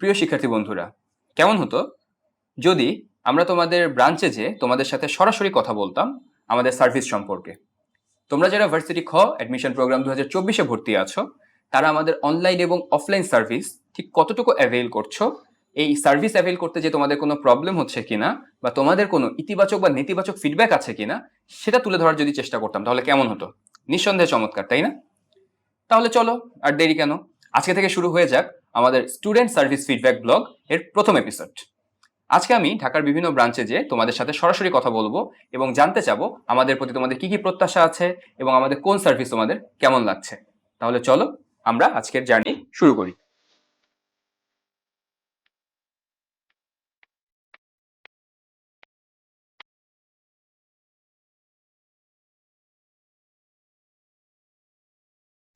প্রিয় শিক্ষার্থী বন্ধুরা, কেমন হতো? যদি আমরা তোমাদের ব্রাঞ্চে যে তোমাদের সাথে সরাসরি কথা বলতাম আমাদের সার্ভিস সম্পর্কে। তোমরা যারা ভার্সিটি খ অ্যাডমিশন প্রোগ্রাম দু হাজার চব্বিশে ভর্তি আছো, তারা আমাদের অনলাইন এবং অফলাইন সার্ভিস ঠিক কতটুকু অ্যাভেল করছ? এই সার্ভিস অ্যাভেল করতে যে তোমাদের কোনো প্রবলেম হচ্ছে কিনা বা তোমাদের কোনো ইতিবাচক বা নেতিবাচক ফিডব্যাক আছে কিনা, সেটা তুলে ধরার যদি চেষ্টা করতাম, তাহলে কেমন হতো? নিঃসন্দেহে চমৎকার, তাই না? তাহলে চলো, আর দেরি কেন? আজকে থেকে শুরু হয়ে যাক। আমাদের স্টুডেন্ট সার্ভিস ফিডব্যাক ব্লগ এর প্রথম এপিসোড আজকে আমি ঢাকার বিভিন্ন ব্রাঞ্চে যে তোমাদের সাথে সরাসরি কথা বলব এবং জানতে চাবো আমাদের প্রতি তোমাদের কি কি প্রত্যাশা আছে এবং আমাদের কোন সার্ভিস তোমাদের কেমন লাগছে। তাহলে চলো আমরা আজকের জার্নি শুরু করি।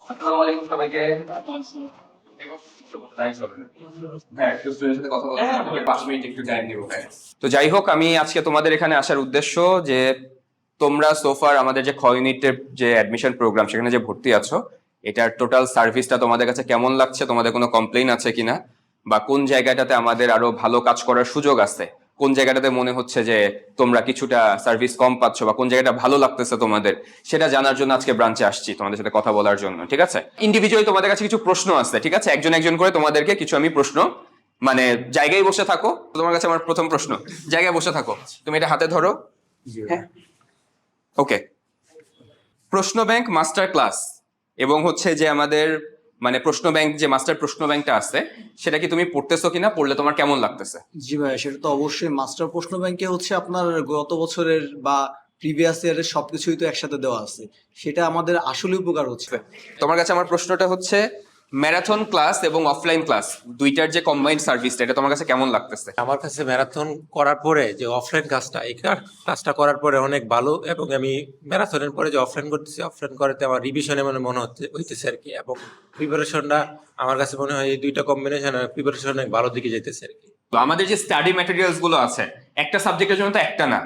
আসসালামু আলাইকুম সবাইকে। তো যাই হোক আমি আজকে তোমাদের এখানে আসার উদ্দেশ্য যে তোমরা সোফার আমাদের যে খ ইউনিটের যে অ্যাডমিশন প্রোগ্রাম সেখানে যে ভর্তি আছো এটার টোটাল সার্ভিসটা তোমাদের কাছে কেমন লাগছে? তোমাদের কোনো কমপ্লেইন আছে কিনা? বা কোন জায়গাটাতে আমাদের আরও ভালো কাজ করার সুযোগ আছে? কোন জায়গাটাতে মনে হচ্ছে যে তোমরা কিছুটা সার্ভিস কম পাচ্ছ বা কোন জায়গাটা ভালো লাগতেছে তোমাদের সেটা জানার জন্য আজকে ব্রাঞ্চে আসছি তোমাদের সাথে কথা বলার জন্য ঠিক আছে? ইন্ডিভিজুয়ালি তোমাদের কাছে কিছু প্রশ্ন আছে ঠিক আছে? একজন একজন করে তোমাদেরকে কিছু আমি প্রশ্ন মানে জায়গায় বসে থাকো তোমার কাছে আমার প্রথম প্রশ্ন জায়গায় বসে থাকো তুমি এটা হাতে ধরো। হ্যাঁ। ওকে প্রশ্ন ব্যাংক মাস্টার ক্লাস এবং হচ্ছে যে আমাদের মানে প্রশ্ন ব্যাংক যে মাস্টার প্রশ্ন ব্যাংকটা আছে সেটা কি তুমি পড়তেছো কিনা? পড়লে তোমার কেমন লাগতেছে? জি ভাই সেটা তো অবশ্যই। মাস্টার প্রশ্ন ব্যাংকে হচ্ছে আপনার গত বছরের বা প্রিভিয়াস ইয়ারের সবকিছুই তো একসাথে দেওয়া আছে। সেটা আমাদের আসলে উপকার হচ্ছে। তোমার কাছে আমার প্রশ্নটা হচ্ছে ম্যারাথন ক্লাস এবং অফলাইন ক্লাস দুইটার যে কম্বাইন্ড সার্ভিসটা এটা তোমার কাছে কেমন লাগতেছে? আমার কাছে ম্যারাথন করার পরে যে অফলাইন ক্লাসটা এই ক্লাসটা করার পরে অনেক ভালো এবং আমি ম্যারাথনের পরে যে অফলাইন করতেছি অফলাইন করাতে আমার রিভিশনে মানে মনে হচ্ছে হইতেছে আর কি এবং প্রিপারেশনটা আমার কাছে মনে হয় এই দুইটা কম্বিনেশন প্রিপারেশন অনেক ভালো দিকে যেতেছে আর কি। তো আমাদের যে স্টাডি ম্যাটেরিয়ালসগুলো আছে একটা সাবজেক্টের জন্য তো একটা না।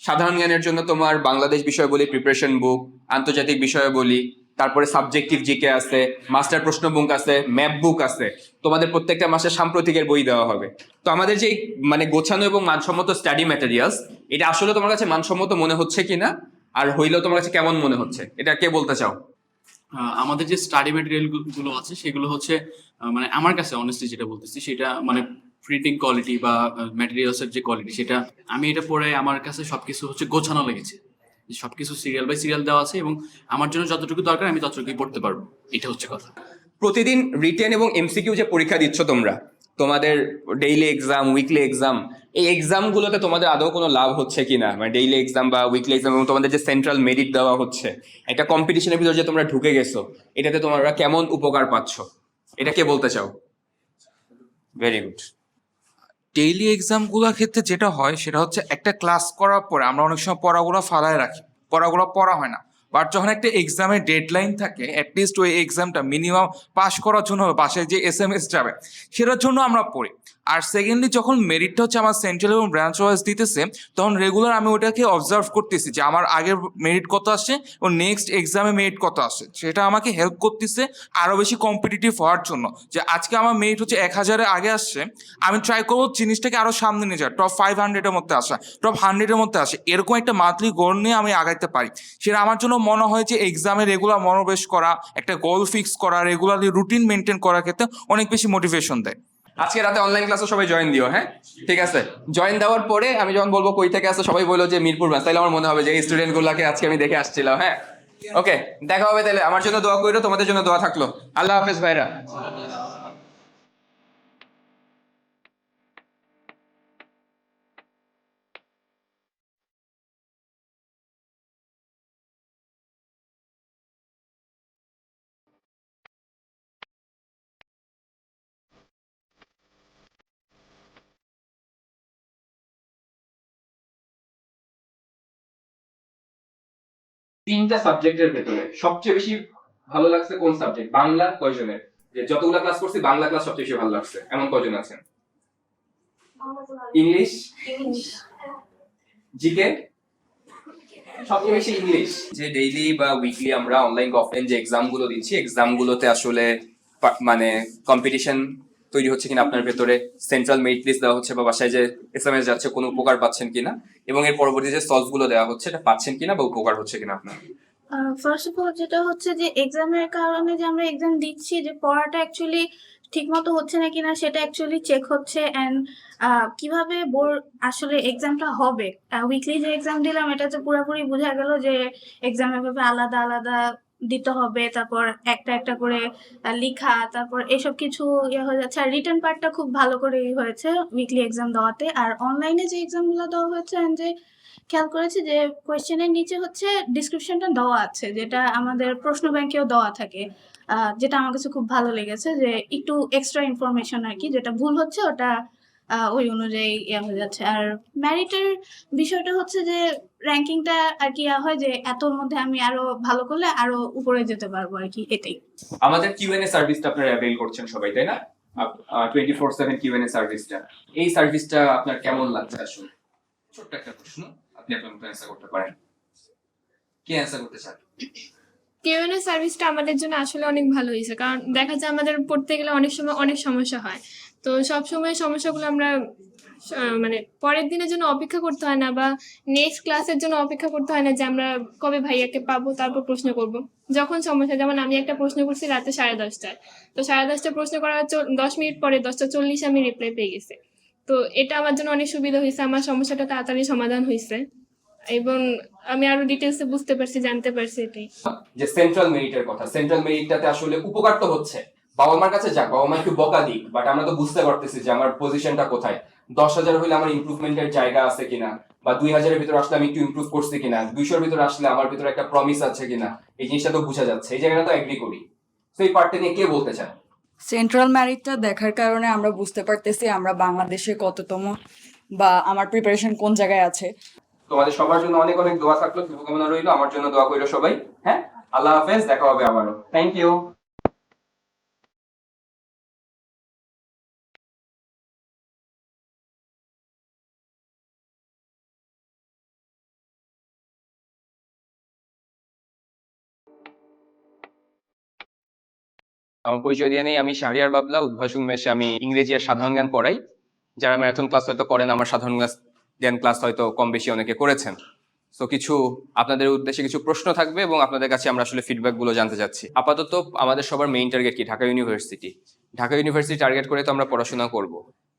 সাধারণ জ্ঞানের জন্য তোমার বাংলাদেশ বিষয় বলি প্রিপারেশন বুক আন্তর্জাতিক বিষয় বলি তারপরে সাবজেক্টিভ জিকে আছে মাস্টার প্রশ্ন বুক আছে ম্যাপ বুক আছে। তোমাদের প্রত্যেকটা মাসে সাম্প্রতিকের বই দেওয়া হবে। তো আমাদের যে মানে গোছানো এবং মানসম্মত স্টাডি ম্যাটেরিয়ালস এটা আসলে তোমার কাছে মানসম্মত মনে হচ্ছে কিনা? আর হইলেও তোমার কাছে কেমন মনে হচ্ছে? এটা কে বলতে চাও? আমাদের যে স্টাডি ম্যাটেরিয়ালগুলো আছে, সেগুলো হচ্ছে মানে আমার কাছে অনেস্টলি যেটা বলতেছি, সেটা মানে প্রিন্টিং কোয়ালিটি বা ম্যাটেরিয়ালস এর যে কোয়ালিটি সেটা আমি এটা পড়ে আমার কাছে সবকিছু হচ্ছে গোছানো লেগেছে। সবকিছু সিরিয়াল বাই সিরিয়াল দেওয়া আছে এবং আমার জন্য যতটুকু দরকার আমি ততটুকুই পড়তে পারব। এটা হচ্ছে কথা। প্রতিদিন রিটেন এবং এমসিকিউ যে পরীক্ষা দিচ্ছ তোমরা, তোমাদের ডেইলি এক্সাম উইকলি এক্সাম এই এক্সামগুলোতে তোমাদের আদৌ কোনো লাভ হচ্ছে কিনা? মানে ডেইলি এক্সাম বা উইকলি এক্সাম এবং তোমাদের যে সেন্ট্রাল মেরিট দেওয়া হচ্ছে, একটা কম্পিটিশনের ভিতর যে তোমরা ঢুকে গেছো, এটাতে তোমরা কেমন উপকার পাচ্ছ? এটা কে বলতে চাও? ভেরি গুড ডেইলি এক্সামগুলোর ক্ষেত্রে যেটা হয়, সেটা হচ্ছে একটা ক্লাস করার পরে আমরা অনেক সময় পড়াগুলো ফালায় রাখি। পড়াগুলো পড়া হয় না। বাট যখন একটা এক্সামের ডেডলাইন থাকে অ্যাটলিস্ট ওই এক্সামটা মিনিমাম পাস করার জন্য বাসায় যে এস এম এস যাবে, সেটার জন্য আমরা পড়ি। আর সেকেন্ডলি যখন মেরিটটা হচ্ছে আমার সেন্ট্রাল এবং ব্রাঞ্চ ওয়াইজ দিতেছে, তখন রেগুলার আমি ওটাকে অবজার্ভ করতেছি যে আমার আগের মেরিট কত আসছে এবং নেক্সট এক্সামে মেরিট কত আসে সেটা আমাকে হেল্প করতেছে আরও বেশি কম্পিটিটিভ হওয়ার জন্য যে আজকে আমার মেরিট হচ্ছে এক হাজারের আগে আসছে, আমি ট্রাই করব জিনিসটাকে আরও সামনে নিয়ে যাওয়া টপ ফাইভ হান্ড্রেডের মধ্যে আসা টপ হান্ড্রেডের মধ্যে আসে, এরকম একটা মান্থলি গোল নিয়ে আমি আগাইতে পারি। সেটা আমার জন্য মনে হয় যে এক্সামে রেগুলার মনোবেশ করা, একটা গোল ফিক্স করা রেগুলারলি রুটিন মেনটেন করার ক্ষেত্রে অনেক বেশি মোটিভেশন দেয়। আজকে রাতে অনলাইন ক্লাসে সবাই জয়েন দিও হ্যাঁ? ঠিক আছে? জয়েন দেওয়ার পরে আমি যখন বলব কই থেকে আসে, সবাই বলল যে মিরপুর ব্রাঞ্চ তাহলে আমার মনে হবে যে এই স্টুডেন্ট গুলাকে আজকে আমি দেখে আসছিলাম হ্যাঁ? ওকে দেখা হবে তাহলে আমার জন্য দোয়া কইরো, তোমাদের জন্য দোয়া থাকল। আল্লাহ হাফেজ ভাইরা। তিনটা সাবজেক্টের ভেতরে সবচেয়ে বেশি ভালো লাগছে কোন সাবজেক্ট? বাংলা কয়জনের? যে যতগুলা ক্লাস করছি, বাংলা ক্লাস সবচেয়ে বেশি ভালো লাগছে। এমন কয়জন আছেন? ইংলিশ? জিকে? সবচেয়ে বেশি ইংলিশ। যে ডেইলি বা উইকলি আমরা অনলাইন অফলাইন যে এক্সামগুলো দিচ্ছি এক্সাম গুলোতে আসলে মানে কম্পিটিশন তৈরি হচ্ছে কিনা আপনার ভেতরে সেন্ট্রাল মেরিট লিস্ট দেওয়া হচ্ছে বা বাসায় যে এস এম এস যাচ্ছে, কোনো উপকার পাচ্ছেন কিনা? এবং এর পরবর্তী যে সলভগুলো দেওয়া হচ্ছে, এটা পাচ্ছেন কিনা বা উপকার হচ্ছে কিনা আপনার? ফার্স্ট অফ অল যেটা হচ্ছে যে এক্সামের কারণে যে আমরা এক্সাম দিচ্ছি, যে পড়াটা অ্যাকচুয়ালি ঠিকমতো হচ্ছে না কিনা সেটা অ্যাকচুয়ালি চেক হচ্ছে অ্যান্ড কীভাবে বোর্ড আসলে এক্সামটা হবে? উইকলি যে এক্সাম দিলাম, এটা তো পুরোপুরি বোঝা গেল যে এক্সামের এভাবে আলাদা আলাদা দিতে হবে, তারপর একটা একটা করে লিখা, তারপর এসব কিছু ইয়ে হয়ে যাচ্ছে। আর রিটার্ন পার্টটা খুব ভালো করে হয়েছে উইকলি এক্সাম দেওয়াতে। আর অনলাইনে যে এক্সামগুলো দেওয়া হয়েছে যে খেয়াল করেছি যে কোয়েশ্চেনের নিচে হচ্ছে ডিসক্রিপশনটা দেওয়া আছে, যেটা আমাদের প্রশ্ন ব্যাংকেও দেওয়া থাকে। যেটা আমার কাছে খুব ভালো লেগেছে যে একটু এক্সট্রা ইনফরমেশন আর কি, যেটা ভুল হচ্ছে ওটা ওই অনুযায়ী ইয়ে হয়ে যাচ্ছে। আর ম্যারিটের বিষয়টা হচ্ছে যে র্যাঙ্কিংটা আর কি ইয়া হয় যে এতর মধ্যে আমি আরও ভালো করলে আরও উপরে যেতে পারব আর কি এটাই। আমাদের কিউএনএ সার্ভিসটা আপনারা অ্যাভেল করছেন সবাই তাই না? টোয়েন্টি ফোর সেভেন কিউএনএ সার্ভিসটা এই সার্ভিসটা আপনার কেমন লাগছে আসলে? ছোট্ট একটা প্রশ্ন আপনি আপনার মতো অ্যান্সার করতে পারেন। কি অ্যান্সার করতে চান কিউএনএ সার্ভিসটা আমাদের জন্য আসলে অনেক ভালো হয়েছে কারণ দেখা যায় আমাদের পড়তে গেলে অনেক সময় অনেক সমস্যা হয়। তো সব সময় সমস্যাগুলো আমরা মানে পরের দিনের জন্য অপেক্ষা করতে হয় না বা নেক্সট ক্লাসের জন্য অপেক্ষা করতে হয় না যে আমরা কবে ভাইয়াকে পাবো, তারপর প্রশ্ন করব। যখন সমস্যা, যেমন আমি একটা প্রশ্ন করছি রাতে সাড়ে দশটায়। তো সাড়ে দশটা প্রশ্ন করার দশ মিনিট পরে দশটা চল্লিশ আমি রিপ্লাই পেয়ে গেছি। তো এটা আমার জন্য অনেক সুবিধা হয়েছে, আমার সমস্যাটা তাড়াতাড়ি সমাধান হয়েছে। এবং আমি আরও ডিটেলসে বুঝতে পারছি, জানতে পারছি এটাই। যে সেন্ট্রাল মেরিটের কথা সেন্ট্রাল মেরিটটাতে আসলে উপকার তো হচ্ছে। বাবা মার কাছে যাক বাবা মা একটু বকা দিক বাট আমরা তো বুঝতে পারতেছি যে আমার পজিশনটা কোথায়। দশ হাজার হইলে আমার ইমপ্রুভমেন্টের জায়গা আছে কিনা বা দুই হাজারের ভিতরে আসলে আমি একটু ইমপ্রুভ করছি কিনা দুইশোর ভিতরে আসলে আমার ভিতরে একটা প্রমিস আছে কিনা এই জিনিসটা তো বোঝা যাচ্ছে এই জায়গাটা তো এগ্রি করি। তো এই পার্টটা নিয়ে কে বলতে চান সেন্ট্রাল ম্যারিটটা দেখার কারণে আমরা বুঝতে পারতেছি আমরা বাংলাদেশে কততম বা আমার প্রিপারেশন কোন জায়গায় আছে। তোমাদের সবার জন্য অনেক অনেক দোয়া থাকল শুভকামনা রইল আমার জন্য দোয়া কইলো সবাই হ্যাঁ? আল্লাহ হাফেজ দেখা হবে আবারও। থ্যাংক ইউ আমার পরিচয় দিয়ে নেই, আমি শাহরিয়ার বাবলা উদ্ভাসন মেশে আমি ইংরেজি আর সাধারণ জ্ঞান পড়াই। যারা ম্যারাথন ক্লাস হয়তো করেন, আমার সাধারণ জ্ঞান ক্লাস হয়তো কম বেশি অনেকে করেছেন। তো কিছু আপনাদের উদ্দেশ্যে কিছু প্রশ্ন থাকবে এবং আপনাদের কাছে আমরা আসলে ফিডব্যাকগুলো জানতে চাচ্ছি। আপাতত আমাদের সবার মেইন টার্গেট কি? Dhaka university Dhaka university target করে তো আমরা পড়াশোনা করব।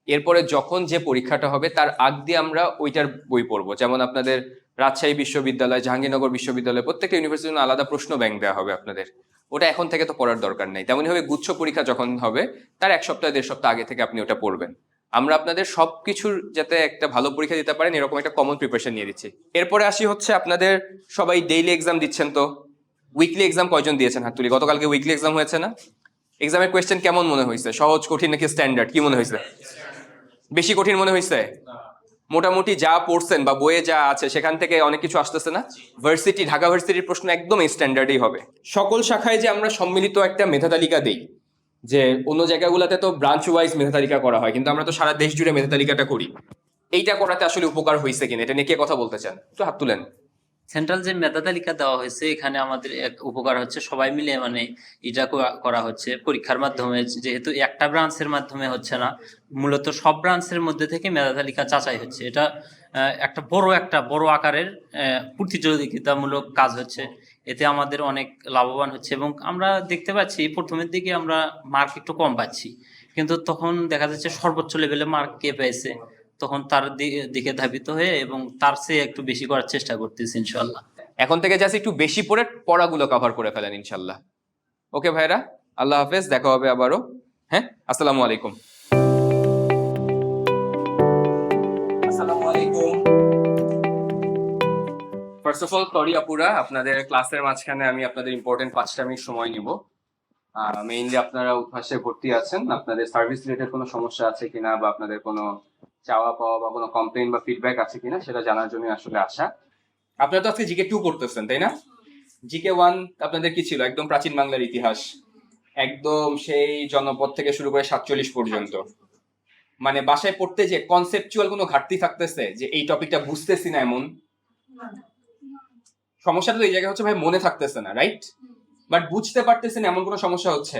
এরপরে যখন যে পরীক্ষাটা হবে, তার আগ দিয়ে আমরা ওইটার বই পড়ব। যেমন আপনাদের রাজশাহী বিশ্ববিদ্যালয়, জাহাঙ্গীরনগর বিশ্ববিদ্যালয়, প্রত্যেকটা ইউনিভার্সিটির জন্য আলাদা প্রশ্ন ব্যাংক দেওয়া হবে আপনাদের। ওটা এখন থেকে তো পড়ার দরকার নেই। তেমনই হবে গুচ্ছ পরীক্ষা যখন হবে, তার এক সপ্তাহ, দেড় সপ্তাহ আগে থেকে আপনি ওটা পড়বেন। আমরা আপনাদের সবকিছুর যাতে একটা ভালো পরীক্ষা দিতে পারেন, এরকম একটা কমন প্রিপারেশন নিয়ে দিচ্ছি। এরপরে আসি হচ্ছে আপনাদের, সবাই ডেইলি এক্সাম দিচ্ছেন তো? উইকলি এক্সাম কয়জন দিয়েছেন হাত তুলি গতকালকে উইকলি এক্সাম হয়েছে না? এক্সামের কোয়েশ্চেন কেমন মনে হয়েছে? সহজ, কঠিন নাকি স্ট্যান্ডার্ড কি মনে হয়েছে? বেশি কঠিন মনে হয়েছে? মোটামুটি যা পড়ছেন বা বইয়ে যা আছে সেখান থেকে অনেক কিছু আসতেছে না? ভার্সিটি ঢাকা ভার্সিটির প্রশ্ন একদম স্ট্যান্ডার্ডই হবে। সকল শাখায় যে আমরা সম্মিলিত একটা মেধা তালিকা দিই যে অন্য জায়গাগুলোতে তো ব্রাঞ্চ ওয়াইজ মেধা তালিকা করা হয় কিন্তু আমরা তো সারা দেশ জুড়ে মেধা তালিকাটা করি। এইটা করাতে আসলে উপকার হয়েছে কিনা এটা নিয়ে কে কথা বলতে চান? একটু হাত তুলেন। সেন্ট্রাল যে মেধা তালিকা দেওয়া হয়েছে, এখানে আমাদের এক উপকার হচ্ছে সবাই মিলে মানে এটা করা- হচ্ছে পরীক্ষার মাধ্যমে, যেহেতু একটা ব্রাঞ্চের মাধ্যমে হচ্ছে না, মূলত সব ব্রাঞ্চের মধ্যে থেকে মেধা তালিকা যাচাই হচ্ছে। এটা একটা বড় একটা, বড় আকারের প্রতিযোগিতামূলক কাজ হচ্ছে। এতে আমাদের অনেক লাভবান হচ্ছে এবং আমরা দেখতে পাচ্ছি, প্রথমের দিকে আমরা মার্ক একটু কম পাচ্ছি। কিন্তু তখন দেখা যাচ্ছে সর্বোচ্চ লেভেলে মার্ক কে পেয়েছে। তখন তার দিকে ধাবিত হয়ে এবং তার চেয়ে একটু বেশি করার চেষ্টা করতেছি ইনশাল্লাহ এখন থেকে জাস্ট একটু বেশি পড়ে পড়াগুলো কভার করে ফেলেন ইনশাল্লাহ ওকে ভাইরা আল্লাহ হাফেজ দেখা হবে আবারও। হ্যাঁ? আসসালামু আলাইকুম। আসসালামু আলাইকুম। ফার্স্ট অফ অল সরি আপুরা আপনাদের ক্লাসের মাঝখানে আমি আপনাদের ইম্পর্টেন্ট পাঁচটা মিনিট সময় নিব। মেইনলি আপনারা উদ্ভাসে ভর্তি আছেন। আপনাদের সার্ভিস রিলেটেড কোনো সমস্যা আছে কিনা বা আপনাদের কোনো চাওয়া পাওয়া বা কোনো কমপ্লেন বা ফিডব্যাক আছে কিনা সেটা জানার জন্য আসলে আসা। আপনারা তো আজকে জিকে টু পড়তেছেন, তাই না? জিকে ওয়ান আপনাদের কি ছিল? একদম প্রাচীন বাংলার ইতিহাস। একদম সেই জনপদ থেকে শুরু করে সাতচল্লিশ পর্যন্ত। মানে বাসায় পড়তে যে কনসেপচুয়াল কোনো ঘাটতি থাকতেছে যে এই টপিকটা বুঝতেছি না এমন, সমস্যাটা তো এই জায়গায় হচ্ছে ভাই মনে থাকতেছে না রাইট বাট বুঝতে পারতেছেন এমন কোনো সমস্যা হচ্ছে?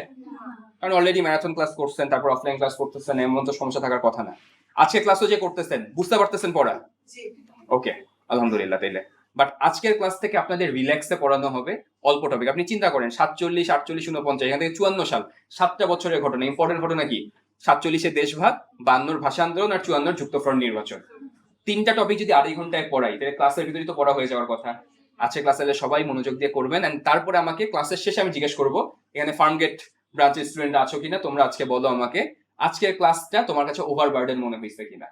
কারণ অলরেডি ম্যারাথন ক্লাস করছেন তারপর অফলাইন ক্লাস করতেছেন এমন তো সমস্যা থাকার কথা না। আজকে ক্লাসও যে করতেছেন বুঝতে পারতেছেন পড়া? ওকে আলহামদুলিল্লাহ তাইলে। বাট আজকের ক্লাস থেকে আপনাদের রিল্যাক্সে পড়ানো হবে অল্প টপিক আপনি চিন্তা করেন সাতচল্লিশ আটচল্লিশ উনপঞ্চাশ এখান থেকে চুয়ান্ন সাল সাতটা বছরের ঘটনা ইম্পর্টেন্ট ঘটনা কি? সাতচল্লিশে দেশভাগ বান্নর ভাষা আন্দোলন আর চুয়ান্নর যুক্তফ্রন্ট নির্বাচন। তিনটা টপিক যদি আড়াই ঘন্টায় পড়াই তাহলে ক্লাসের ভিতরে তো পড়া হয়ে যাওয়ার কথা। আজকে ক্লাসে সবাই মনোযোগ দিয়ে করবেন এন্ড তারপরে আমাকে ক্লাসের শেষে আমি জিজ্ঞেস করব এখানে ফার্মগেট ব্রাঞ্চের স্টুডেন্ট আছো কিনা, তোমরা আজকে বলো আমাকে। আজকের ক্লাসটা তোমার কাছে ওভার বার্ডেন মনে হয়েছে কিনা।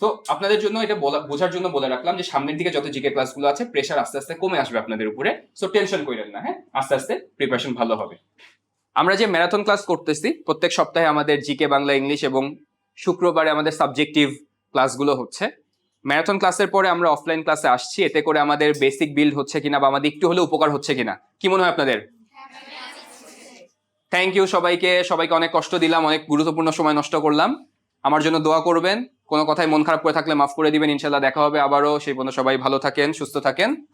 তো আপনাদের জন্য এটা বোঝার জন্য বলে রাখলাম যে সামনের দিকে যত জিকে ক্লাসগুলো আছে প্রেশার আস্তে আস্তে কমে আসবে আপনাদের উপরে। সো টেনশন করেন না হ্যাঁ? আস্তে আস্তে প্রিপারেশন ভালো হবে। আমরা যে ম্যারাথন ক্লাস করতেছি, প্রত্যেক সপ্তাহে আমাদের জিকে বাংলা ইংলিশ এবং শুক্রবারে আমাদের সাবজেক্টিভ ক্লাসগুলো হচ্ছে। ম্যারাথন ক্লাসের পরে আমরা অফলাইন ক্লাসে আসছি। এতে করে আমাদের বেসিক বিল্ড হচ্ছে কিনা বা আমাদের একটু হলেও উপকার হচ্ছে কিনা, কি মনে হয় আপনাদের? থ্যাংক ইউ সবাইকে। সবাইকে অনেক কষ্ট দিলাম, অনেক গুরুত্বপূর্ণ সময় নষ্ট করলাম। আমার জন্য দোয়া করবেন। কোনো কথায় মন খারাপ করে থাকলে মাফ করে দিবেন। ইনশাল্লাহ দেখা হবে আবারও। সেই পর্যন্ত সবাই ভালো থাকেন, সুস্থ থাকেন।